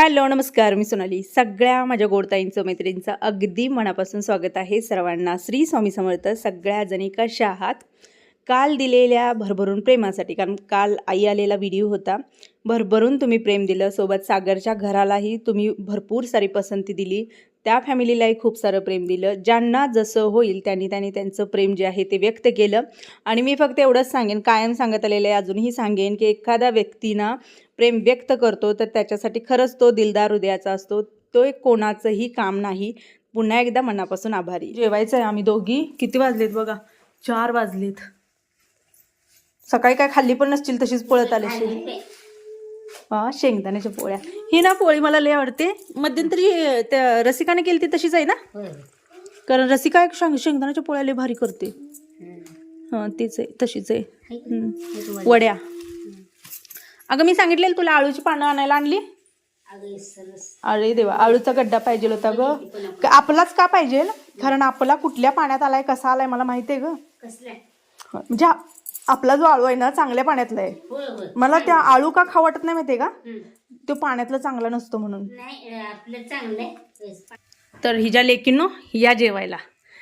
Hello नमस्कार मी सोनाली. सगळ्या माझ्या गोडताईंचं मैत्रिणींचं अगदी मनापासून स्वागत आहे सर्वांना. श्री स्वामी समर्थ सगळ्या जणी कशा आहात? काल दिलेल्या भरभरून प्रेमासाठी कारण काल आई आलेला व्हिडिओ होता. भरभरून तुम्ही प्रेम दिलं सोबत सागरच्या घरालाही तुम्ही भरपूर सारी पसंती दिली. त्या फॅमिलीलाही खूप सारं प्रेम दिलं. ज्यांना जसं होईल त्यांनी त्यांनी त्यांचं प्रेम जे आहे ते व्यक्त केलं. आणि मी फक्त एवढंच सांगेन कायम सांगत आलेलं आहे अजूनही सांगेन की एखाद्या व्यक्तीना प्रेम व्यक्त करतो तर त्याच्यासाठी खरंच तो दिलदार हृदयाचा असतो. तो एक कोणाचंही काम नाही. पुन्हा एकदा मनापासून आभारी. जेवायचं आहे आम्ही दोघी. किती वाजलेत बघा? चार वाजलेत. सकाळी काय खाल्ली पण नसतील तशीच पळत आले शेंगदाण्याच्या पोळ्या. ही ना पोळी मला लय आवडते. मध्यंतरी त्या रसिकाने केली ती तशीच आहे ना? कारण रसिका एक शेंग शेंगदाण्याच्या पोळ्या लय भारी करते. हां तीच आहे तशीच आहे. वड्या? अगं मी सांगितलेलं तुला आळूची पानं आणायला आणली? अरे देवा आळूचा गड्डा पाहिजे होता ग. आपलाच का पाहिजे? कारण आपला कुठल्या पाण्यात आलाय कसा आलाय मला माहिती आहे ग म्हणजे आपला जो आळू आहे ना चांगल्या पाण्यातला आहे. मला त्या आळू का खाऊ वाटत नाही माहितीये का? तो पाण्यातला चांगला नसतो म्हणून. नाही आपलं चांगलं आहे. तर हिच्या लेकीनो या जेवायला.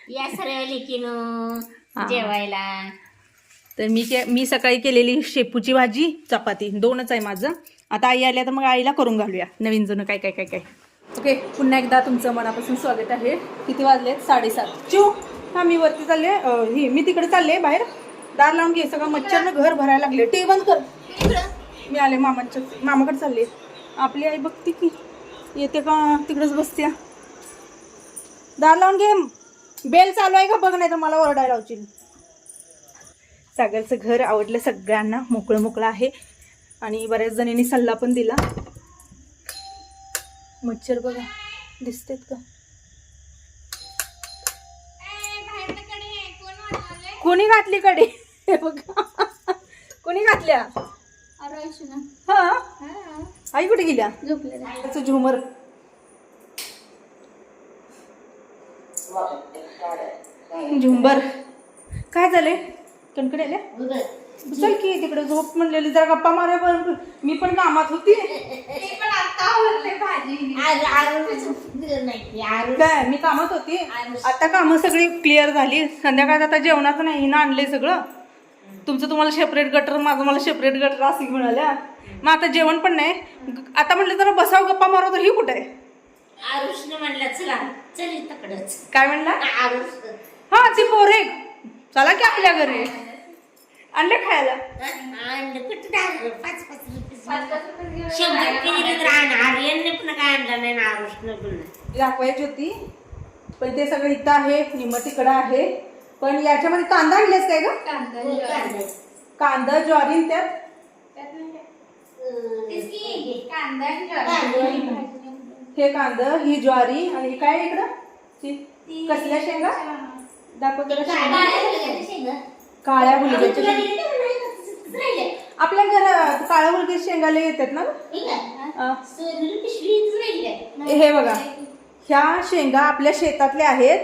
या सर्व लेकीनो जेवायला. तर मी के मी सकाळी केलेली शेपूची भाजी चपाती. दोनच आहे माझं. आता आई आल्या तर मग आईला करून घालूया. नवीन जुनं काय काय काय काय. ओके पुन्हा एकदा तुमचं मनापासून स्वागत आहे. किती वाजलेत? साडेसात. चिव हा मी वरती चालले. अं, ही मी तिकडे चालले बाहेर. दार लावून घे सगळं मच्छरनं घर भरायला लागले. टे बंद कर. मी आले मामाच्या मामाकडे चालले. आपली आई बघते की येते का तिकडेच बसत्या दार लावून घे. बेल चालू आहे का? बघ नाही तर मला ओरडायला लावशील. सागरचं घर आवडलं सगळ्यांना. मोकळं मोकळं आहे. आणि बऱ्याच जणींनी सल्ला पण दिला. मच्छर बघा दिसतेत का? कोणी घातली कडे हे बघा. कोणी घातल्या? हा? आई कुठे गेल्या? त्याचं झुमर. झुंबर काय झाले कणकडे आल्या? चल की तिकडे झोप म्हणलेली. जरा गप्पा मारे पण मी पण कामात होती. काय मी कामात होती. आता कामं सगळी क्लिअर झाली. संध्याकाळी आता जेवणाचं नाही हिनं आणलंय सगळं. तुमचं तुम्हाला सेपरेट गटर माझं मला सेपरेट गटर असं म्हणाल्या मग आता जेवण पण नाही. आता म्हटलं जरा बसाव गप्पा मारो तर ही कुठे आहे? आरुषनं म्हणलं चला चल तकडच काय म्हणला? आरुष. हा ती पोरे चला की आपल्या घरी. आणले खायला? आणलं कुठं दहा पाच पाच रुपये. शंभर रुपये दिले तर आण. आर्यनने पण काय आणलं नाही ना आरुषनं पण. नाही. दाखवायची होती. पण ते सगळं इथं आहे निम तिकडं आहे. पण याच्यामध्ये कांदा आणलेस काय ग? हो, कांदा. कांदा ज्वारी आणि त्यात? कांदा आणि हे कांदा ही ज्वारी आणि ही काय इकडं? ती कसल्या शेंगा? दाखव जरा शेंगा. कांदा शेंगा. काळ्या शेंगा. आपल्या घरात काळ्या मुलग्याच्या शेंगाला येतात ना? हे? अं. हे बघा. ह्या शेंगा आपल्या शेतातल्या आहेत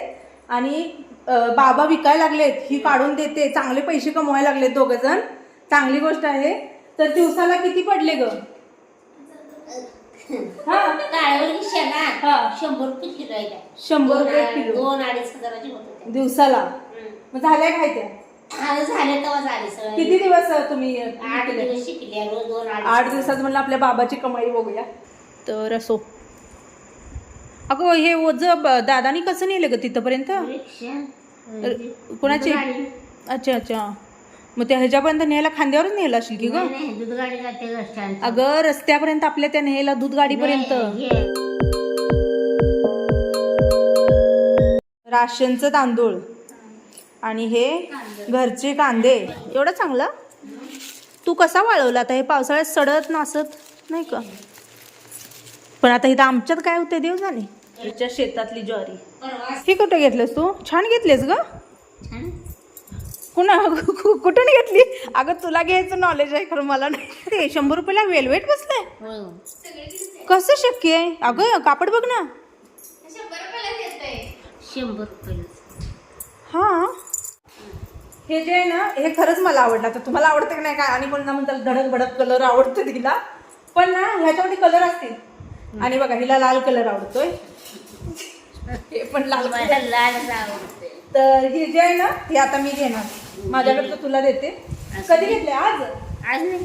आणि बाबा विकायला लागलेत ही काढून देते चांगले पैसे कमवायला लागलेत दोघ जण. चांगली गोष्ट आहे. तर दिवसाला किती पडले ग? हा? हा. शंभर रुपये किलो आहे. शंभर रुपये किलो. दोन अडीच हजाराचे होत होते दिवसाला. मग झाल्या काय त्या? झाले तेव्हा झाले किती दिवस तुम्ही आठ? दिवस शिकले रोज दोन अडीच आठ दिवसात म्हणलं आपल्या बाबाची कमाई बघूया. तर असो. अगं हे ओझ दादानी कसं नेलं ग तिथपर्यंत? कोणाची. अच्छा अच्छा. मग त्या ह्याच्यापर्यंत न्यायला खांद्यावरच नेलं असेल की ग. अगं रस्त्यापर्यंत आपल्या त्या न्यायला दूध गाडीपर्यंत. राशनचं तांदूळ आणि हे घरचे कांदे. एवढं चांगलं? तू कसा वाळवला आता? हे पावसाळ्यात सडत नासत नाही का? पण आता इथं आमच्यात काय होते देव जाणे शेतातली ज्वारी. हे कुठे घेतलंस तू? छान घेतलेस ग. कुणा कुठून घेतली? अगं तुला घ्यायचं नॉलेज आहे खरं मला नाही. ते शंभर रुपयाला वेलवेट बसलंय. होय. कसं शक्य आहे? अगं कापड बघ ना. शंभर रुपये हा. हे जे आहे ना हे खरंच मला आवडलं. आता तुम्हाला आवडतं की नाही काय? आणि कोणता म्हणतात धडक भडक कलर आवडतं तिला. पण ना ह्याच्यामध्ये कलर असतील. आणि बघा हिला लाल कलर आवडतोय. हे पण लाल मला. लालच आवडते तर हे जे आहे ना हे आता मी घेणार. माझ्याकडे तर तुला देते. कधी घेतले? आज? आज नाही.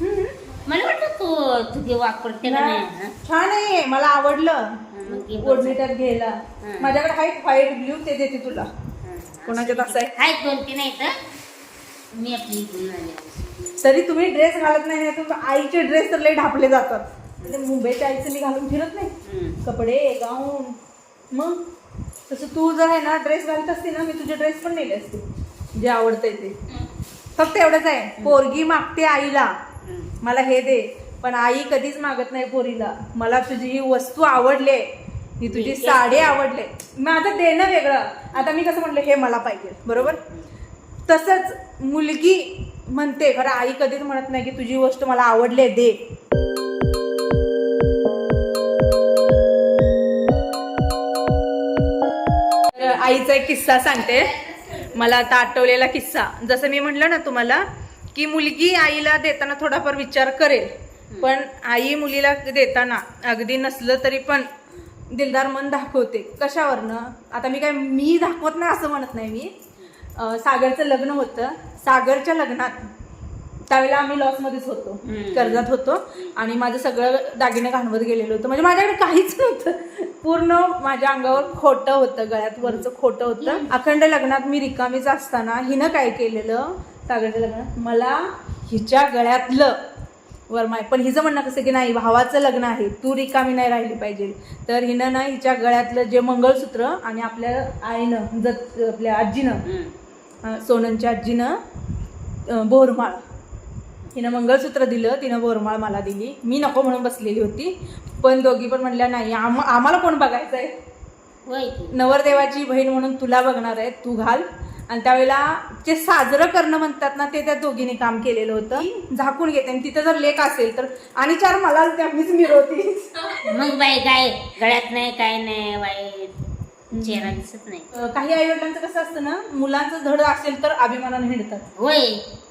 हं? मला वाटतं तू तुझे वापरते का नाही. हं? छान आहे. मला आवडलं. मग घे बघ. कोऑर्डिनेटर घ्यायला. हं. माझ्याकडे आहे व्हाईट ब्ल्यू ते देते तुला. हं. कोणाच्यात असं आहे? आहेत दोन तीन आहेत मी आपली घेऊन आले तरी तुम्ही ड्रेस घालत नाही तुमच्या आईचे ड्रेस तर लय ढापले जातात. म्हणजे मुंबईच्या आईचं मी घालून फिरत नाही. कपडे गाऊन. मग? तसं तू जर आहे ना ड्रेस घालत असते ना मी तुझे ड्रेस पण नेले असते. जे आवडतंय ते. फक्त एवढंच आहे. पोरगी मागते आईला. मला हे दे. पण आई कधीच मागत नाही पोरीला. मला तुझी ही वस्तू आवडले ही तुझी साडी आवडले माझं देणं वेगळं. आता मी कसं म्हटलं हे मला पाहिजे. बरोबर? तसंच मुलगी म्हणते खरं आई कधीच म्हणत नाही की तुझी गोष्ट मला आवडले दे. आईचा एक किस्सा सांगते. मला आता आठवलेला किस्सा. जसं मी म्हटलं ना तुम्हाला की मुलगी आईला देताना थोडाफार विचार करेल पण आई मुलीला देताना अगदी नसलं तरी पण दिलदार मन दाखवते. कशावरनं? आता मी काय मी दाखवत ना असं म्हणत नाही मी. सागरचं लग्न होतं. सागरच्या लग्नात त्यावेळेला आम्ही लॉसमध्येच होतो. कर्जात होतो आणि माझं सगळं दागिने घाणवत गेलेलं होतं. म्हणजे माझ्याकडे काहीच नव्हतं. पूर्ण माझ्या अंगावर खोटं होतं गळ्यात वरचं खोटं होतं. अखंड लग्नात मी रिकामीच असताना हिनं काय केलेलं? सागरच्या लग्नात मला हिच्या गळ्यातलं वरमाय. पण हिचं म्हणणं कसं की नाही भावाचं लग्न आहे तू रिकामी नाही राहिली पाहिजे. तर हिनं ना हिच्या गळ्यातलं जे मंगळसूत्र आणि आपल्या आईनं जत आपल्या आजीनं सोननच्या आजीनं बोरमाळ. तिनं मंगळसूत्र दिलं तिनं बोरमाळ मला दिली. मी नको म्हणून बसलेली होती. पण दोघी पण म्हणल्या नाही आम आम्हाला कोण बघायचं आहे नवरदेवाची बहीण म्हणून तुला बघणार आहे तू घाल. आणि त्यावेळेला जे साजरं करणं म्हणतात ना ते त्या दोघींनी काम केलेलं होतं. झाकून घेते. आणि तिथं जर लेख असेल तर आणि चार मला मीच मिरवती मग बाई काय? गळ्यात नाही काय नाही वाईट चेहरा दिसत नाही. अं, काही आई वडिलांचं कसं असतं ना मुलांचं धड असेल तर अभिमानाने हिंडतात. होय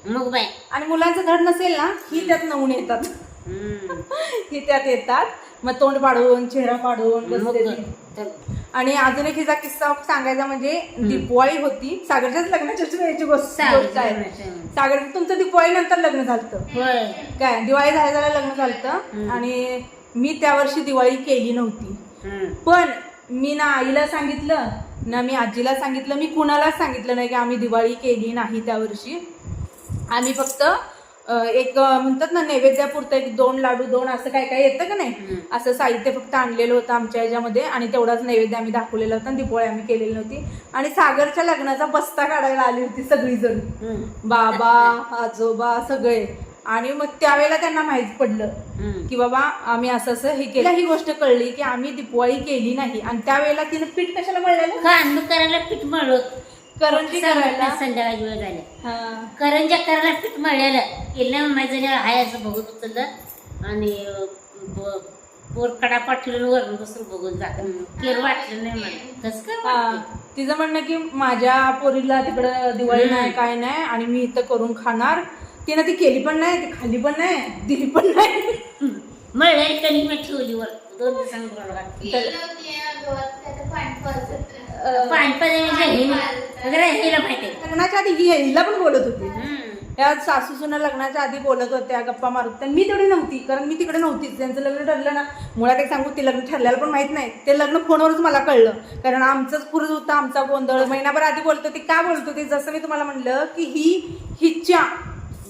मग बाई आणि मुलांचं धड नसेल ना ही त्यात नवून येतात. हं. ही त्यात येतात. मग तोंड पाडून चेहरा पाडून मग बसलेली. तर आणि अजून एक हिचा किस्सा सांगायचा म्हणजे दिपवाळी होती. सागरच्याच लग्नाच्या वेळेची गोष्ट गोष्ट. आहे. सागर तुमचं दिपवाळी नंतर लग्न झालं होय. काय दिवाळी झाल्या झाल्या लग्न झालं. आणि मी त्या वर्षी दिवाळी केली नव्हती. पण मी ना आईला सांगितलं ना मी आजीला सांगितलं मी कुणालाच सांगितलं नाही की आम्ही दिवाळी केली नाही त्या वर्षी. आम्ही फक्त एक म्हणतात ना नैवेद्यापुरतं एक दोन लाडू दोन असं काय काय येतं का नाही. असं साहित्य फक्त आणलेलं होतं आमच्या ह्याच्यामध्ये आणि तेवढाच नैवेद्य आम्ही दाखवलेला होता आणि दिपोळी आम्ही केलेली नव्हती. आणि सागरच्या लग्नाचा बस्ता काढायला आली होती सगळीजण. बाबा आजोबा सगळे. आणि मग त्यावेळेला त्यांना माहीत पडलं. की बाबा आम्ही असं असं हे केलं. ही गोष्ट कळली की आम्ही दिपवाळी केली नाही. आणि त्यावेळेला तिनं पीठ कशाला मळलेलं? कांदू करायला पीठ मळलो. करंजी करायला. संध्याकाळी वेळ झाल्या हा. करंजा करायला पीठ मळलेलं. केलं माझं हाय असं बघत उचललं आणि पोर कडा पाठवलं वरून बसून बघून जात. केर वाटलं नाही मला. कसं? तिचं म्हणणं की माझ्या पोरीला तिकडं दिवाळी. नाही काय नाही. आणि मी इथं करून खाणार. तिनं ती केली पण नाही ती खाली पण नाही दिली पण नाही. मी ठेवली वर. दोन हेला माहिती आहे. लग्नाच्या आधी ही हिला पण बोलत होती. हं. त्या सासू सुना लग्नाच्या आधी बोलत होत्या गप्पा मारत होत्या. मी तेवढी नव्हती कारण मी तिकडे नव्हतीच त्यांचं लग्न ठरलं ना मुळात एक सांगू ते लग्न ठरल्याला पण माहीत नाही. ते लग्न फोनवरच मला कळलं. कारण आमचंच पुरुष होतं आमचा गोंधळ. महिनाभर आधी बोलतो ती का बोलतो ती जसं मी तुम्हाला म्हणलं की ही हिच्या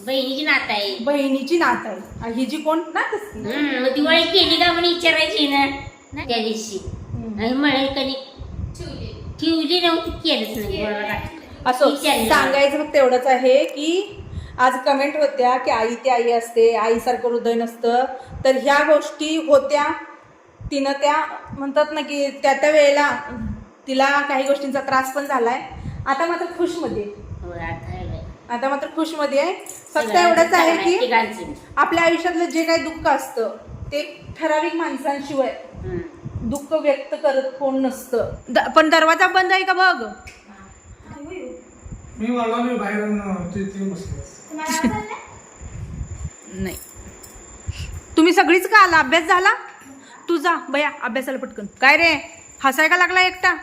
बहिणीची नात आहे बहिणीची नात आहे आणि ही जी कोण? नात असते मग दिवाळी केली का म्हणून विचारायची ना ना त्या दिवशी. आणि ठेवली नव्हती केलंच नाही बरोबर. वाटलं. असं विचारलं. सांगायचं फक्त एवढंच आहे की आज कमेंट होत्या की आई ती आई असते आईसारखं हृदय नसतं. तर ह्या गोष्टी होत्या. तिनं त्या म्हणतात ना की त्या त्या वेळेला तिला काही गोष्टींचा त्रास पण झालाय. आता मात्र खुशमध्ये आहे. होय, आता आहे बाई. आता मात्र खुशमध्ये आहे. फक्त एवढंच आहे की. आपल्या आयुष्यातलं जे काही दुःख असतं ते ठराविक माणसांशिवाय. दुःख व्यक्त करत कोण नसतं. पण दरवाजा बंद आहे का बघ? मी नाही? तुम्ही सगळीच का आला? अभ्यास झाला? तू जा बया अभ्यासाला पटकन. काय रे? हसाय का लागला एकटा?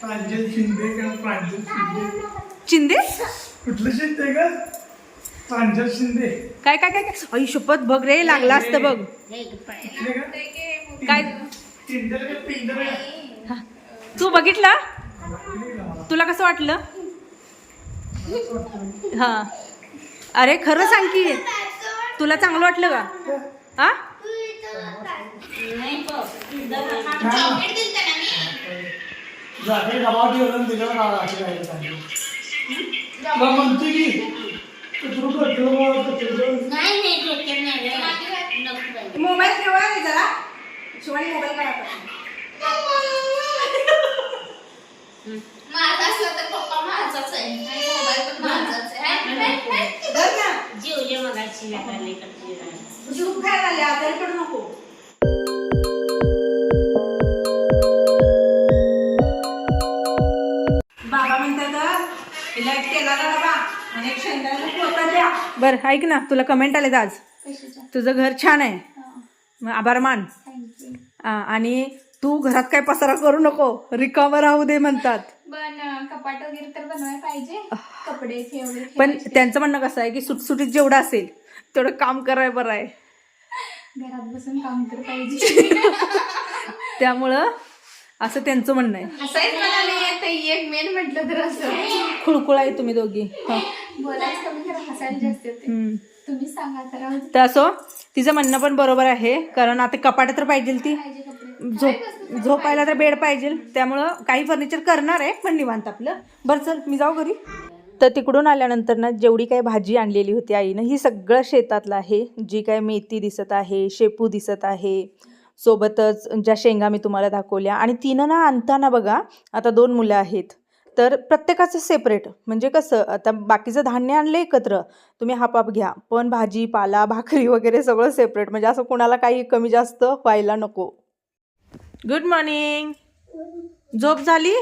प्रांजल शिंदे का? प्रांजल शिंदे. चिंदे कुठलं शिंदे का? प्रांजल शिंदे. काय काय काय काय? आई शपथ बघ रे लागला असतं बघ. काय? तू बघितलं? तुला कसं वाटलं? हा. अरे खरं सांग की. तुला चांगलं वाटलं का? हा? दिलं ना काय. मग म्हणते की मोबाईल ठेवा रे जरा. शिवानी मोबाईल करा माझा असला तर पप्पा माझाच आहे. मोबाईल पण माझाच आहे. जेवले आजारी पडू नको. बाबा म्हणतात हिला एक तेलाचा बरं ऐक ना तुला कमेंट आले आज. तुझं घर छान आहे. मग आभार मान. आणि तू घरात काय पसारा करू नको. रिकामं राहू दे म्हणतात. पण अं, कपाट वगैरे तर बनवायला पाहिजे. कपडे ठेवले पण त्यांचं म्हणणं कसं आहे की सुटसुटीत जेवढं असेल तेवढं काम करायला बरं आहे. घरात बसून काम तर पाहिजे. त्यामुळं असं त्यांचं म्हणणं आहे. नाही एक मेन म्हटलं तर असं. खुळकुळ आहे तुम्ही दोघी. हं. बोलायचं कमी करा हसायला जास्त येते. हम्म. तुम्ही सांगा तर असो तिचं म्हणणं पण बरोबर आहे कारण आता कपाट तर पाहिजे ती. पाहिजे कपडे. झोप झोपायला तर बेड पाहिजे त्यामुळं काही फर्निचर करणार आहे पण निवांत आपलं. बरं चल मी जाऊ घरी. तर तिकडून आल्यानंतर ना जेवढी काही भाजी आणलेली होती आईनं ही सगळं शेतातलं आहे. जी काय मेथी दिसत आहे शेपू दिसत आहे सोबतच ज्या शेंगा मी तुम्हाला दाखवल्या आणि तिनं ना आणताना बघा आता दोन मुलं आहेत. तर प्रत्येकाचं सेपरेट म्हणजे कसं आता बाकीचं धान्य आणलं एकत्र तुम्ही हापाप घ्या. पण भाजी पाला भाकरी वगैरे सगळं सेपरेट म्हणजे असं कोणाला काही कमी जास्त व्हायला नको. गुड मॉर्निंग झोप झाली?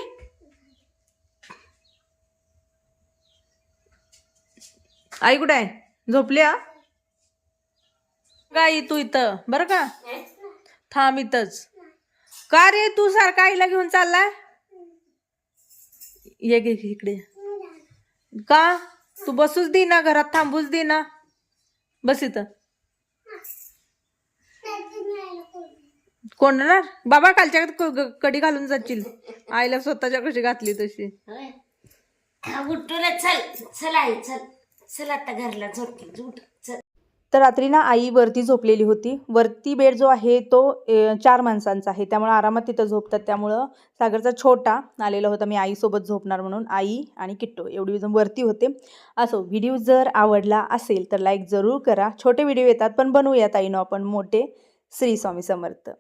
आई कुठे आहे? झोपल्या? काय तू इथं? बरं का? थांब इथंच का रे तू सारखा आईला घेऊन चाललाय? ये घे इकडे. का? तू बसूच दे ना घरात थांबूच दे ना. बस इथं. कोंडणार? बाबा कालच्या क- कडी घालून जातील. आईला स्वतःच्या कशी घातली तशी. उठून चल चल आई चल. चल आता घरला झोपली उठ चल. तर रात्री ना आई वरती झोपलेली होती. वरती बेड जो आहे तो चार माणसांचा आहे. त्यामुळं आरामात तिथं झोपतात. त्यामुळं सागरचा छोटा आलेला होता. मी आईसोबत झोपणार म्हणून आई आणि किट्टो एवढी जण वरती होते. असो व्हिडिओ जर आवडला असेल तर लाईक जरूर करा. छोटे व्हिडिओ येतात पण बनवूयात आईनं आपण मोठे श्री स्वामी समर्थ.